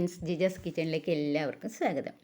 Friends ജിജസ് കിച്ചണിലേക്ക് എല്ലാവർക്കും സ്വാഗതം.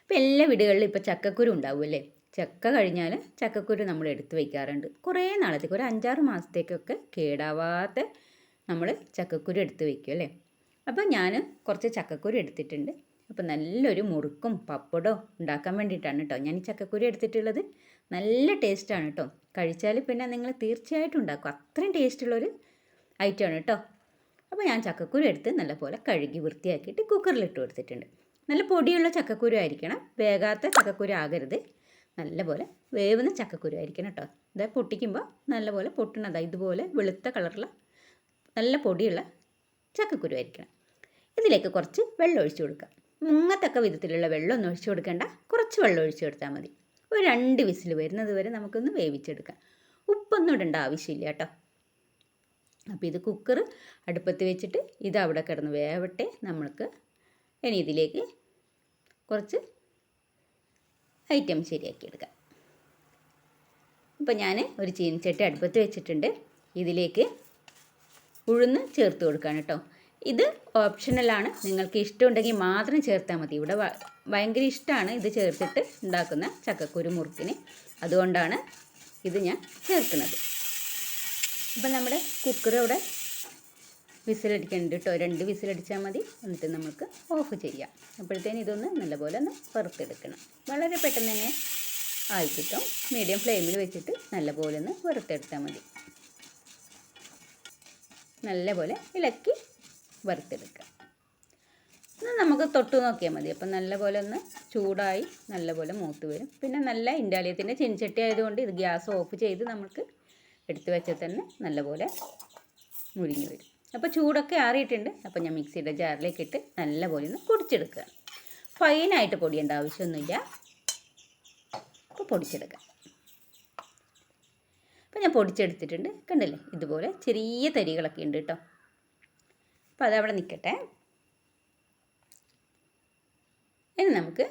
അപ്പോൾ എല്ലാ വീടുകളിലും ഇപ്പോൾ ചക്കക്കുരു ഉണ്ടാവുമല്ലേ ചക്ക കഴിഞ്ഞാൽ ചക്കക്കുരു നമ്മൾ എടുത്തു വയ്ക്കാറുണ്ട്. കുറേ നാളത്തേക്ക് ഒരു അഞ്ചാറ് മാസത്തേക്കൊക്കെ കേടാവാത്ത നമ്മൾ ചക്കക്കുരു എടുത്ത് വയ്ക്കും അല്ലേ? അപ്പോൾ ഞാൻ കുറച്ച് ചക്കക്കുരു എടുത്തിട്ടുണ്ട്. അപ്പോൾ നല്ലൊരു മുറുക്കും പപ്പടോ ഉണ്ടാക്കാൻ വേണ്ടിയിട്ടാണ് കേട്ടോ ഞാൻ ഈ ചക്കക്കുരു എടുത്തിട്ടുള്ളത്. നല്ല ടേസ്റ്റാണ് കേട്ടോ. കഴിച്ചാൽ പിന്നെ നിങ്ങൾ തീർച്ചയായിട്ടും ഉണ്ടാക്കും. അത്രയും ടേസ്റ്റുള്ളൊരു ഐറ്റമാണ് കേട്ടോ. അപ്പോൾ ഞാൻ ചക്കക്കുരു എടുത്ത് നല്ലപോലെ കഴുകി വൃത്തിയാക്കിയിട്ട് കുക്കറിലിട്ട് കൊടുത്തിട്ടുണ്ട്. നല്ല പൊടിയുള്ള ചക്കക്കുരു ആയിരിക്കണം. വേകാത്ത ചക്കക്കുരു ആകരുത്. നല്ലപോലെ വേവുന്ന ചക്കക്കുരു ആയിരിക്കണം കേട്ടോ. ഇത് പൊട്ടിക്കുമ്പോൾ നല്ലപോലെ പൊട്ടുന്നതാണ് ഇതുപോലെ വെളുത്ത കളറുള്ള നല്ല പൊടിയുള്ള ചക്കക്കുരു ആയിരിക്കണം. ഇതിലേക്ക് കുറച്ച് വെള്ളം ഒഴിച്ചു കൊടുക്കാം മുങ്ങത്തക്ക വിധത്തിലുള്ള വെള്ളം ഒന്നും ഒഴിച്ചു കൊടുക്കേണ്ട. കുറച്ച് വെള്ളം ഒഴിച്ചു കൊടുത്താൽ മതി. ഒരു രണ്ട് വിസിൽ വരുന്നത് വരെ നമുക്കൊന്ന് വേവിച്ചെടുക്കാം. ഉപ്പൊന്നും ഇടേണ്ട ആവശ്യമില്ല കേട്ടോ. അപ്പോൾ ഇത് കുക്കർ അടുപ്പത്ത് വെച്ചിട്ട് ഇത് അവിടെ കിടന്ന് വേവട്ടെ. നമ്മൾക്ക് ഇനി ഇതിലേക്ക് കുറച്ച് ഐറ്റം ശരിയാക്കി എടുക്കാം. അപ്പോൾ ഞാൻ ഒരു ചീനിച്ചട്ടി അടുപ്പത്ത് വെച്ചിട്ടുണ്ട്. ഇതിലേക്ക് ഉഴുന്ന് ചേർത്ത് കൊടുക്കുകയാണ് കേട്ടോ. ഇത് ഓപ്ഷണലാണ് നിങ്ങൾക്ക് ഇഷ്ടമുണ്ടെങ്കിൽ മാത്രം ചേർത്താൽ മതി. ഇവിടെ ഭയങ്കര ഇഷ്ടമാണ് ഇത് ചേർത്തിട്ട് ഉണ്ടാക്കുന്ന ചക്കക്കുരു മുറുക്കിന്. അതുകൊണ്ടാണ് ഇത് ഞാൻ ചേർക്കുന്നത്. അപ്പം നമ്മുടെ കുക്കർ ഇവിടെ വിസിലടിക്കുന്നുണ്ട് കേട്ടോ രണ്ട് വിസിലടിച്ചാൽ മതി. എന്നിട്ട് നമുക്ക് ഓഫ് ചെയ്യാം. അപ്പോഴത്തേനും ഇതൊന്ന് നല്ലപോലെ ഒന്ന് വറുത്തെടുക്കണം. വളരെ പെട്ടെന്ന് തന്നെ ആയിക്കിട്ടും. മീഡിയം ഫ്ലെയിമിൽ വെച്ചിട്ട് നല്ലപോലെ ഒന്ന് വറുത്തെടുത്താൽ മതി. നല്ലപോലെ ഇളക്കി വറുത്തെടുക്കുക. എന്നാൽ നമുക്ക് തൊട്ട് നോക്കിയാൽ മതി. അപ്പം നല്ലപോലെ ഒന്ന് ചൂടായി നല്ലപോലെ മൂത്ത് വരും. പിന്നെ നല്ല ഇൻഡാലിയത്തിന്റെ ചിൻചട്ടി ആയതുകൊണ്ട് ഇത് ഗ്യാസ് ഓഫ് ചെയ്ത് നമുക്ക് എടുത്ത് വെച്ചാൽ തന്നെ നല്ലപോലെ മുരിഞ്ഞു വരും. അപ്പോൾ ചൂടൊക്കെ ആറിയിട്ടുണ്ട്. അപ്പോൾ ഞാൻ മിക്സിയുടെ ജാറിലേക്ക് ഇട്ട് നല്ലപോലെ ഒന്ന് പൊടിച്ചെടുക്കുക. ഫൈനായിട്ട് പൊടിയേണ്ട ആവശ്യമൊന്നുമില്ല. അപ്പോൾ പൊടിച്ചെടുക്കാം. അപ്പോൾ ഞാൻ പൊടിച്ചെടുത്തിട്ടുണ്ട്. കണ്ടില്ലേ? ഇതുപോലെ ചെറിയ തരികളൊക്കെ ഉണ്ട് കേട്ടോ. അപ്പോൾ അതവിടെ നിൽക്കട്ടെ. ഇനി നമുക്ക്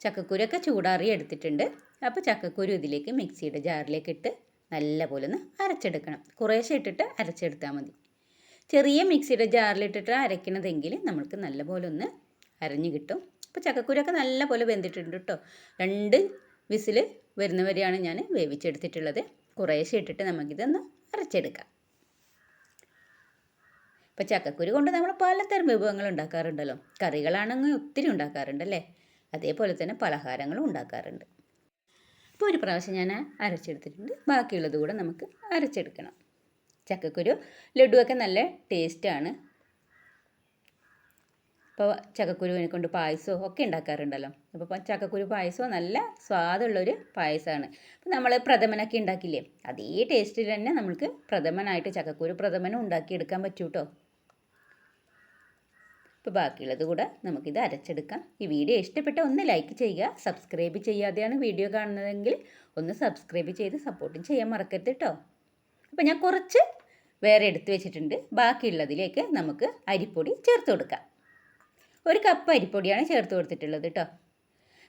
ചക്കക്കുരൊക്കെ ചൂടാറി എടുത്തിട്ടുണ്ട്. അപ്പോൾ ചക്കക്കുരു ഇതിലേക്ക് മിക്സിയുടെ ജാറിലേക്ക് ഇട്ട് നല്ലപോലെ ഒന്ന് അരച്ചെടുക്കണം. കുറേശ്ശെ ഇട്ടിട്ട് അരച്ചെടുത്താൽ മതി. ചെറിയ മിക്സിയുടെ ജാറിലിട്ടിട്ട് അരയ്ക്കണതെങ്കിൽ നമുക്ക് നല്ലപോലെ ഒന്ന് അരഞ്ഞ് കിട്ടും. അപ്പോൾ ചക്കക്കുരൊക്കെ നല്ല പോലെ വെന്തിട്ടുണ്ട് കേട്ടോ. രണ്ട് വിസിൽ വരുന്നവരെയാണ് ഞാൻ വേവിച്ചെടുത്തിട്ടുള്ളത്. കുറേശ്ശെ ഇട്ടിട്ട് നമുക്കിതൊന്ന് അരച്ചെടുക്കാം. ഇപ്പോൾ ചക്കക്കുരു കൊണ്ട് നമ്മൾ പലതരം വിഭവങ്ങൾ ഉണ്ടാക്കാറുണ്ടല്ലോ. കറികളാണെങ്കിൽ ഒത്തിരി ഉണ്ടാക്കാറുണ്ടല്ലേ? അതേപോലെ തന്നെ പലഹാരങ്ങളും ഉണ്ടാക്കാറുണ്ട്. ഇപ്പോൾ ഒരു പ്രാവശ്യം ഞാൻ അരച്ചെടുത്തിട്ടുണ്ട്. ബാക്കിയുള്ളത് കൂടെ നമുക്ക് അരച്ചെടുക്കണം. ചക്കക്കുരു ലഡുവൊക്കെ നല്ല ടേസ്റ്റാണ് ഇപ്പോൾ ചക്കക്കുരുവിനെ കൊണ്ട് പായസവും ഒക്കെ ഉണ്ടാക്കാറുണ്ടല്ലോ. അപ്പോൾ ചക്കക്കുരു പായസവും നല്ല സ്വാദുള്ളൊരു പായസമാണ് അപ്പോൾ നമ്മൾ പ്രഥമനൊക്കെ ഉണ്ടാക്കില്ലേ? അതേ ടേസ്റ്റിൽ തന്നെ നമുക്ക് പ്രഥമനായിട്ട് ചക്കക്കുരു പ്രഥമനും ഉണ്ടാക്കിയെടുക്കാൻ പറ്റൂ ഇപ്പോൾ ബാക്കിയുള്ളത് കൂടെ നമുക്കിത് അരച്ചെടുക്കാം. ഈ വീഡിയോ ഇഷ്ടപ്പെട്ട ഒന്ന് ലൈക്ക് ചെയ്യുക സബ്സ്ക്രൈബ് ചെയ്യാതെയാണ് വീഡിയോ കാണുന്നതെങ്കിൽ ഒന്ന് സബ്സ്ക്രൈബ് ചെയ്ത് സപ്പോർട്ടും ചെയ്യാൻ മറക്കരുത് കേട്ടോ. അപ്പോൾ ഞാൻ കുറച്ച് വേറെ എടുത്ത് വെച്ചിട്ടുണ്ട്. ബാക്കിയുള്ളതിലേക്ക് നമുക്ക് അരിപ്പൊടി ചേർത്ത് കൊടുക്കാം. ഒരു കപ്പ് അരിപ്പൊടിയാണ് ചേർത്ത് കൊടുത്തിട്ടുള്ളത് കേട്ടോ.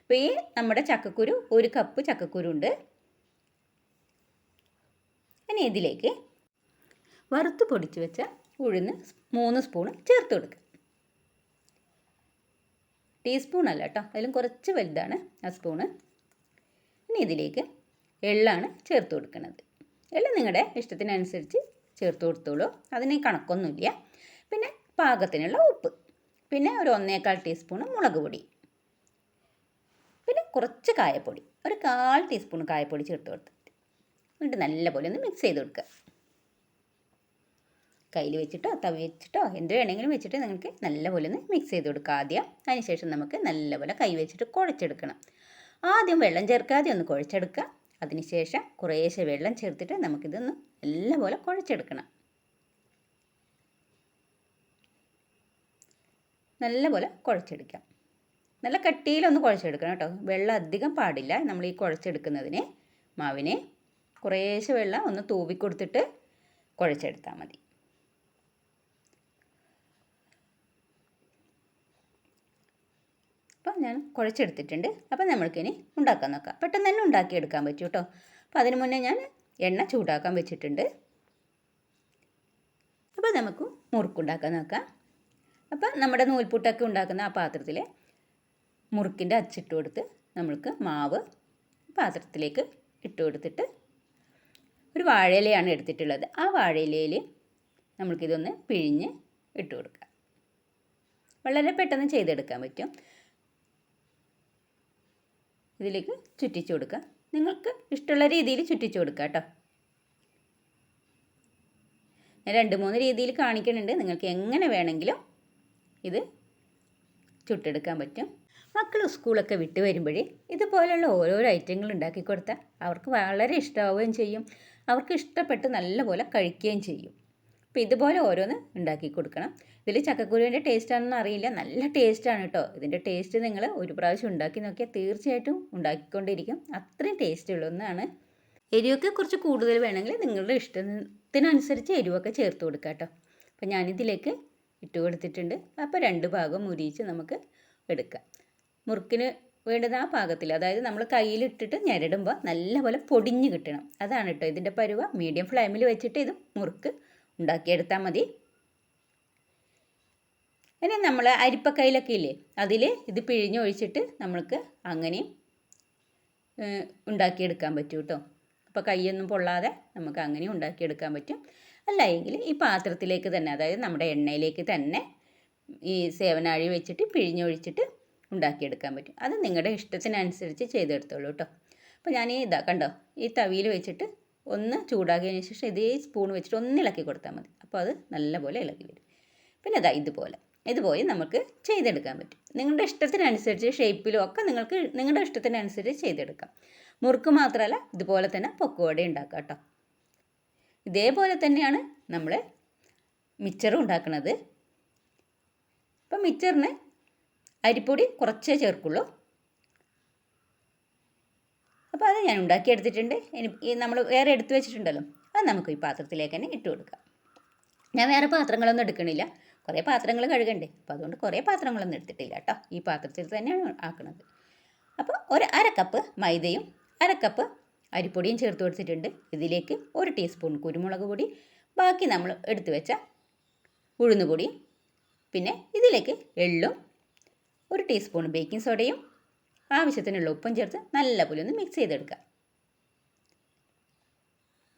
അപ്പോൾ ഈ നമ്മുടെ ചക്കക്കുരു ഒരു കപ്പ് ചക്കക്കുരു ഉണ്ട്. ഇനി ഇതിലേക്ക് വറുത്ത് പൊടിച്ച് വെച്ച ഉഴുന്ന് മൂന്ന് സ്പൂൺ ചേർത്ത് കൊടുക്കുക ടീസ്പൂൺ അല്ല കേട്ടോ. അതിലും കുറച്ച് വലുതാണ് ആ സ്പൂണ്. ഇനി ഇതിലേക്ക് എള്ളാണ് ചേർത്ത് കൊടുക്കുന്നത് എള്ള നിങ്ങളുടെ ഇഷ്ടത്തിനനുസരിച്ച് ചേർത്ത് കൊടുത്തോളൂ. അതിന് കണക്കൊന്നുമില്ല. പിന്നെ പാകത്തിനുള്ള ഉപ്പ്. പിന്നെ ഒരു ഒന്നേകാൽ ടീസ്പൂൺ മുളക് പൊടി. പിന്നെ കുറച്ച് കായപ്പൊടി. ഒരു കാൽ ടീസ്പൂൺ കായപ്പൊടി ചേർത്ത് കൊടുത്തിട്ട്. എന്നിട്ട് നല്ലപോലെ ഒന്ന് മിക്സ് ചെയ്ത് കൊടുക്കുക. കയ്യിൽ വെച്ചിട്ടോ തവി വെച്ചിട്ടോ എന്ത് വേണമെങ്കിലും വെച്ചിട്ട് നിങ്ങൾക്ക് നല്ലപോലെ ഒന്ന് മിക്സ് ചെയ്ത് കൊടുക്കുക ആദ്യം. അതിനുശേഷം നമുക്ക് നല്ലപോലെ കൈ വെച്ചിട്ട് കുഴച്ചെടുക്കണം. ആദ്യം വെള്ളം ചേർക്കാതെ ഒന്ന് കുഴച്ചെടുക്കുക. അതിനുശേഷം കുറേശ്ശെ വെള്ളം ചേർത്തിട്ട് നമുക്കിതൊന്ന് നല്ലപോലെ കുഴച്ചെടുക്കണം. നല്ലപോലെ കുഴച്ചെടുക്കാം. നല്ല കട്ടിയിലൊന്ന് കുഴച്ചെടുക്കണം കേട്ടോ. വെള്ളം അധികം പാടില്ല. നമ്മൾ ഈ കുഴച്ചെടുക്കുന്നതിന് മാവിന് കുറേശ്ശെ വെള്ളം ഒന്ന് തൂവിക്കൊടുത്തിട്ട് കുഴച്ചെടുത്താൽ മതി. അപ്പോൾ ഞാൻ കുഴച്ചെടുത്തിട്ടുണ്ട്. അപ്പോൾ നമ്മൾക്കിനി ഉണ്ടാക്കാൻ നോക്കാം. പെട്ടെന്ന് തന്നെ ഉണ്ടാക്കിയെടുക്കാൻ പറ്റും കേട്ടോ. അപ്പോൾ അതിന് മുന്നേ ഞാൻ എണ്ണ ചൂടാക്കാൻ വെച്ചിട്ടുണ്ട്. അപ്പോൾ നമുക്ക് മുറുക്കുണ്ടാക്കാൻ നോക്കാം. അപ്പോൾ നമ്മുടെ നൂൽപുട്ടൊക്കെ ഉണ്ടാക്കുന്ന ആ പാത്രത്തിൽ മുറുക്കിന്റെ അച്ചിട്ട് കൊടുത്ത് നമ്മൾക്ക് മാവ് പാത്രത്തിലേക്ക് ഇട്ട് കൊടുത്തിട്ട് ഒരു വാഴയിലയാണ് എടുത്തിട്ടുള്ളത്. ആ വാഴയിലയിൽ നമ്മൾക്കിതൊന്ന് പിഴിഞ്ഞ് ഇട്ട് കൊടുക്കാം. വളരെ പെട്ടെന്ന് ചെയ്തെടുക്കാൻ പറ്റും. ഇതിലേക്ക് ചുറ്റിച്ചു കൊടുക്കുക. നിങ്ങൾക്ക് ഇഷ്ടമുള്ള രീതിയിൽ ചുറ്റിച്ചു കൊടുക്കുക കേട്ടോ. ഞാൻ രണ്ട് മൂന്ന് രീതിയിൽ കാണിക്കുന്നുണ്ട്. നിങ്ങൾക്ക് എങ്ങനെ വേണമെങ്കിലും ഇത് ചുട്ടെടുക്കാൻ പറ്റും. മക്കൾ സ്കൂളൊക്കെ വിട്ട് വരുമ്പോഴേ ഇതുപോലെയുള്ള ഓരോരോ ഐറ്റങ്ങൾ ഉണ്ടാക്കി കൊടുത്താൽ അവർക്ക് വളരെ ഇഷ്ടമാവുകയും ചെയ്യും. അവർക്ക് ഇഷ്ടപ്പെട്ട് നല്ലപോലെ കഴിക്കുകയും ചെയ്യും. അപ്പോൾ ഇതുപോലെ ഓരോന്ന് ഉണ്ടാക്കി കൊടുക്കണം. ഇതിൽ ചക്കക്കുരുവിന്റെ ടേസ്റ്റ് ആണെന്ന് അറിയില്ല. നല്ല ടേസ്റ്റാണ് കേട്ടോ ഇതിന്റെ ടേസ്റ്റ് നിങ്ങൾ ഒരു പ്രാവശ്യം ഉണ്ടാക്കി നോക്കിയാൽ തീർച്ചയായിട്ടും ഉണ്ടാക്കിക്കൊണ്ടിരിക്കും. അത്രയും ടേസ്റ്റ് ഉള്ള ഒന്നാണ്. എരിവൊക്കെ കുറച്ച് കൂടുതൽ വേണമെങ്കിൽ നിങ്ങളുടെ ഇഷ്ടത്തിനനുസരിച്ച് എരിവൊക്കെ ചേർത്ത് കൊടുക്കുക കേട്ടോ അപ്പോൾ ഞാനിതിലേക്ക് ഇട്ട് കൊടുത്തിട്ടുണ്ട്. അപ്പോൾ രണ്ട് ഭാഗം മുരിയിച്ച് നമുക്ക് എടുക്കാം. മുറുക്കിന് വേണ്ടത് ആ പാകത്തിൽ അതായത് നമ്മൾ കയ്യിലിട്ടിട്ട് ഞരടുമ്പോൾ നല്ലപോലെ പൊടിഞ്ഞ് കിട്ടണം. അതാണ് കേട്ടോ ഇതിന്റെ പരുവ. മീഡിയം ഫ്ലെയിമിൽ വെച്ചിട്ട് ഇത് മുറുക്ക് ഉണ്ടാക്കിയെടുത്താൽ മതി. ഇനി നമ്മൾ അരിപ്പക്കയിലൊക്കെ ഇല്ലേ അതിൽ ഇത് പിഴിഞ്ഞൊഴിച്ചിട്ട് നമ്മൾക്ക് അങ്ങനെയും ഉണ്ടാക്കിയെടുക്കാൻ പറ്റും കേട്ടോ അപ്പോൾ കൈയൊന്നും പൊള്ളാതെ നമുക്ക് അങ്ങനെ ഉണ്ടാക്കിയെടുക്കാൻ പറ്റും. അല്ല എങ്കിൽ ഈ പാത്രത്തിലേക്ക് തന്നെ അതായത് നമ്മുടെ എണ്ണയിലേക്ക് തന്നെ ഈ സേവനാഴി വെച്ചിട്ട് പിഴിഞ്ഞൊഴിച്ചിട്ട് ഉണ്ടാക്കിയെടുക്കാൻ പറ്റും. അത് നിങ്ങളുടെ ഇഷ്ടത്തിനനുസരിച്ച് ചെയ്തെടുത്തോളൂ കേട്ടോ അപ്പോൾ ഞാൻ ഇതാ കണ്ടോ ഈ തവിയിൽ വെച്ചിട്ട് ഒന്ന് ചൂടാക്കിയതിന് ശേഷം ഇതേ സ്പൂൺ വെച്ചിട്ട് ഒന്ന് ഇളക്കി കൊടുത്താൽ മതി. അപ്പോൾ അത് നല്ലപോലെ ഇളക്കി വരും. പിന്നെ അതാ ഇതുപോലെ. ഇതുപോലെ നമുക്ക് ചെയ്തെടുക്കാൻ പറ്റും. നിങ്ങളുടെ ഇഷ്ടത്തിനനുസരിച്ച് ഷേപ്പിലും ഒക്കെ നിങ്ങൾക്ക് നിങ്ങളുടെ ഇഷ്ടത്തിനനുസരിച്ച് ചെയ്തെടുക്കാം. മുറുക്ക് മാത്രമല്ല ഇതുപോലെ തന്നെ പൊക്കുവട ഉണ്ടാക്കാം കേട്ടോ. ഇതേപോലെ തന്നെയാണ് നമ്മൾ മിച്ചറും ഉണ്ടാക്കുന്നത് അപ്പം മിച്ചറിന് അരിപ്പൊടി കുറച്ചേ ചേർക്കുള്ളൂ. അപ്പോൾ അത് ഞാൻ ഉണ്ടാക്കിയെടുത്തിട്ടുണ്ട്. ഇനി നമ്മൾ വേറെ എടുത്തു വെച്ചിട്ടുണ്ടല്ലോ. അത് നമുക്ക് ഈ പാത്രത്തിലേക്ക് തന്നെ ഇട്ട് കൊടുക്കാം. ഞാൻ വേറെ പാത്രങ്ങളൊന്നും എടുക്കണില്ല. കുറേ പാത്രങ്ങൾ കഴുകണ്ടേ. അപ്പോൾ അതുകൊണ്ട് കുറേ പാത്രങ്ങളൊന്നും എടുത്തിട്ടില്ല കേട്ടോ. ഈ പാത്രത്തിൽ തന്നെയാണ് ആക്കുന്നത് അപ്പോൾ ഒരു അര കപ്പ് മൈദയും അര കപ്പ് അരിപ്പൊടിയും ചേർത്ത് കൊടുത്തിട്ടുണ്ട്. ഇതിലേക്ക് ഒരു ടീസ്പൂൺ കുരുമുളക് പൊടി. ബാക്കി നമ്മൾ എടുത്തു വെച്ച ഉഴുന്നുപൊടി പിന്നെ ഇതിലേക്ക് എള്ളും ഒരു ടീസ്പൂൺ ബേക്കിംഗ് സോഡയും ആവശ്യത്തിനുള്ള ഉപ്പും ചേർത്ത് നല്ലപോലെ ഒന്ന് മിക്സ് ചെയ്തെടുക്കുക.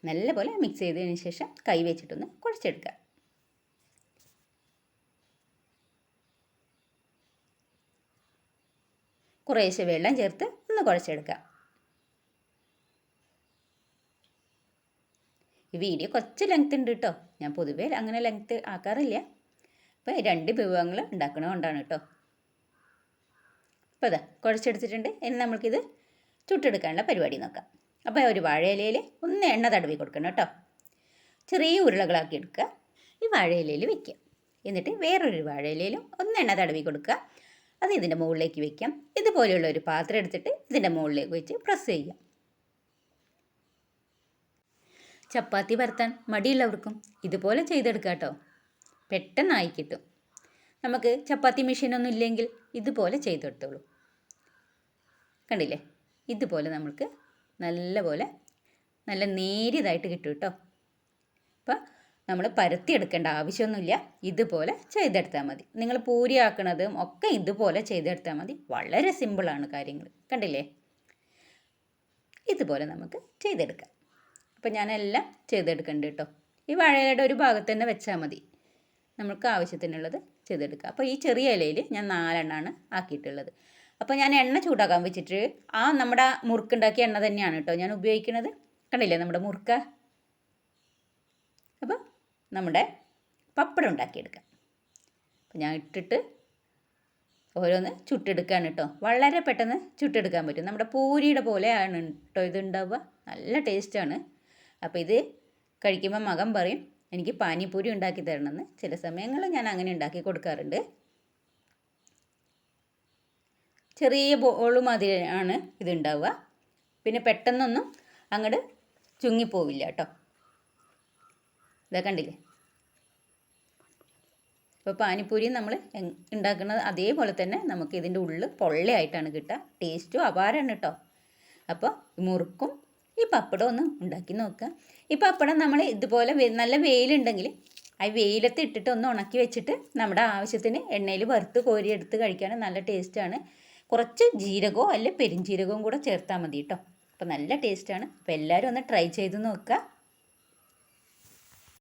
നല്ലപോലെ മിക്സ് ചെയ്തതിന് ശേഷം കൈ വെച്ചിട്ടൊന്ന് കുഴച്ചെടുക്കുക. കുറേശ്ശെ വെള്ളം ചേർത്ത് ഒന്ന് കുഴച്ചെടുക്കുക. ഈ വീഡിയോ കുറച്ച് ലെങ്ത് ഉണ്ട് കേട്ടോ. ഞാൻ പൊതുവേ അങ്ങനെ ലെങ്ത് ആക്കാറില്ല. അപ്പോൾ രണ്ട് വിഭവങ്ങൾ ഉണ്ടാക്കണ കൊണ്ടാണ് കേട്ടോ. അപ്പോൾ അതാ കുഴച്ചെടുത്തിട്ടുണ്ട്. ഇനി നമുക്കിത് ചുട്ടെടുക്കാനുള്ള പരിപാടി നോക്കാം. അപ്പോൾ ഒരു വാഴയിലയിൽ ഒന്ന് എണ്ണ തടവി കൊടുക്കണം കേട്ടോ. ചെറിയ ഉരുളകളാക്കി എടുക്കുക. ഈ വാഴയിലയിൽ വെക്കുക. എന്നിട്ട് വേറൊരു വാഴയിലയിലും ഒന്ന് എണ്ണ തടവി കൊടുക്കുക. അത് ഇതിന്റെ മുകളിലേക്ക് വെക്കാം. ഇതുപോലെയുള്ള ഒരു പാത്രം എടുത്തിട്ട് ഇതിന്റെ മുകളിലേക്ക് വെച്ച് പ്രസ് ചെയ്യാം ചപ്പാത്തി പരത്താൻ മടിയുള്ളവർക്കും ഇതുപോലെ ചെയ്തെടുക്കാം കേട്ടോ. പെട്ടെന്നായി കിട്ടും. നമുക്ക് ചപ്പാത്തി മെഷീനൊന്നും ഇല്ലെങ്കിൽ ഇതുപോലെ ചെയ്തെടുത്തോളൂ. കണ്ടില്ലേ? ഇതുപോലെ നമുക്ക് നല്ല പോലെ നല്ല നേരിയതായിട്ട് കിട്ടും കേട്ടോ. അപ്പം നമ്മൾ പരത്തിയെടുക്കേണ്ട ആവശ്യമൊന്നുമില്ല. ഇതുപോലെ ചെയ്തെടുത്താൽ മതി. നിങ്ങൾ പൂരി ആക്കണതും ഒക്കെ ഇതുപോലെ ചെയ്തെടുത്താൽ മതി. വളരെ സിമ്പിളാണ് കാര്യങ്ങൾ. കണ്ടില്ലേ? ഇതുപോലെ നമുക്ക് ചെയ്തെടുക്കാം. അപ്പോൾ ഞാനെല്ലാം ചെയ്തെടുക്കുന്നുണ്ട് കേട്ടോ. ഈ വാഴയുടെ ഒരു ഭാഗത്ത് തന്നെ വെച്ചാൽ മതി. നമുക്ക് ആവശ്യത്തിനുള്ളത് ചെയ്തെടുക്കുക അപ്പോൾ ഈ ചെറിയ ഇലയിൽ ഞാൻ നാലെണ്ണമാണ് ആക്കിയിട്ടുള്ളത്. അപ്പോൾ ഞാൻ എണ്ണ ചൂടാക്കാൻ വെച്ചിട്ട് ആ നമ്മുടെ മുറുക്കുണ്ടാക്കിയ എണ്ണ തന്നെയാണ് കേട്ടോ ഞാൻ ഉപയോഗിക്കുന്നത്. കണ്ടില്ലേ നമ്മുടെ മുറുക്ക? അപ്പോൾ നമ്മുടെ പപ്പടം ഉണ്ടാക്കിയെടുക്കാം. അപ്പോൾ ഞാൻ ഇട്ടിട്ട് ഓരോന്ന് ചുട്ടെടുക്കുകയാണ് കേട്ടോ. വളരെ പെട്ടെന്ന് ചുട്ടെടുക്കാൻ പറ്റും. നമ്മുടെ പൂരിയുടെ പോലെയാണ് കേട്ടോ ഇത് ഉണ്ടാവുക. നല്ല ടേസ്റ്റാണ് അപ്പോൾ ഇത് കഴിക്കുമ്പോൾ മകം പറയും എനിക്ക് പാനിപ്പൂരി ഉണ്ടാക്കി തരണമെന്ന്. ചില സമയങ്ങളിൽ ഞാൻ അങ്ങനെ ഉണ്ടാക്കി കൊടുക്കാറുണ്ട്. ചെറിയ ബോൾ മാതിരിയാണ് ഇതുണ്ടാവുക. പിന്നെ പെട്ടെന്നൊന്നും അങ്ങോട്ട് ചുങ്ങിപ്പോവില്ല കേട്ടോ. ഇതാ കണ്ടില്ലേ? ഇപ്പോൾ പാനിപ്പൂരി നമ്മൾ ഉണ്ടാക്കുന്നത് അതേപോലെ തന്നെ നമുക്ക് ഇതിന്റെ ഉള്ളിൽ പൊള്ളയായിട്ടാണ് കിട്ടുക. ടേസ്റ്റും അപാരമാണ് കേട്ടോ. അപ്പോൾ മുറുക്കും ഈ പപ്പടം ഒന്ന് ഉണ്ടാക്കി നോക്കുക. ഈ പപ്പടം നമ്മൾ ഇതുപോലെ നല്ല വെയിലുണ്ടെങ്കിൽ ആ വെയിലത്ത് ഇട്ടിട്ട് ഒന്ന് ഉണക്കി വെച്ചിട്ട് നമ്മുടെ ആവശ്യത്തിന് എണ്ണയിൽ വറുത്ത് കോരിയെടുത്ത് കഴിക്കാൻ നല്ല ടേസ്റ്റാണ്. കുറച്ച് ജീരകമോ പെരും പെരിഞ്ജീരകവും കൂടെ ചേർത്താൽ മതി കേട്ടോ അപ്പോൾ നല്ല ടേസ്റ്റാണ് അപ്പോൾ എല്ലാവരും ഒന്ന് ട്രൈ ചെയ്ത് നോക്കുക.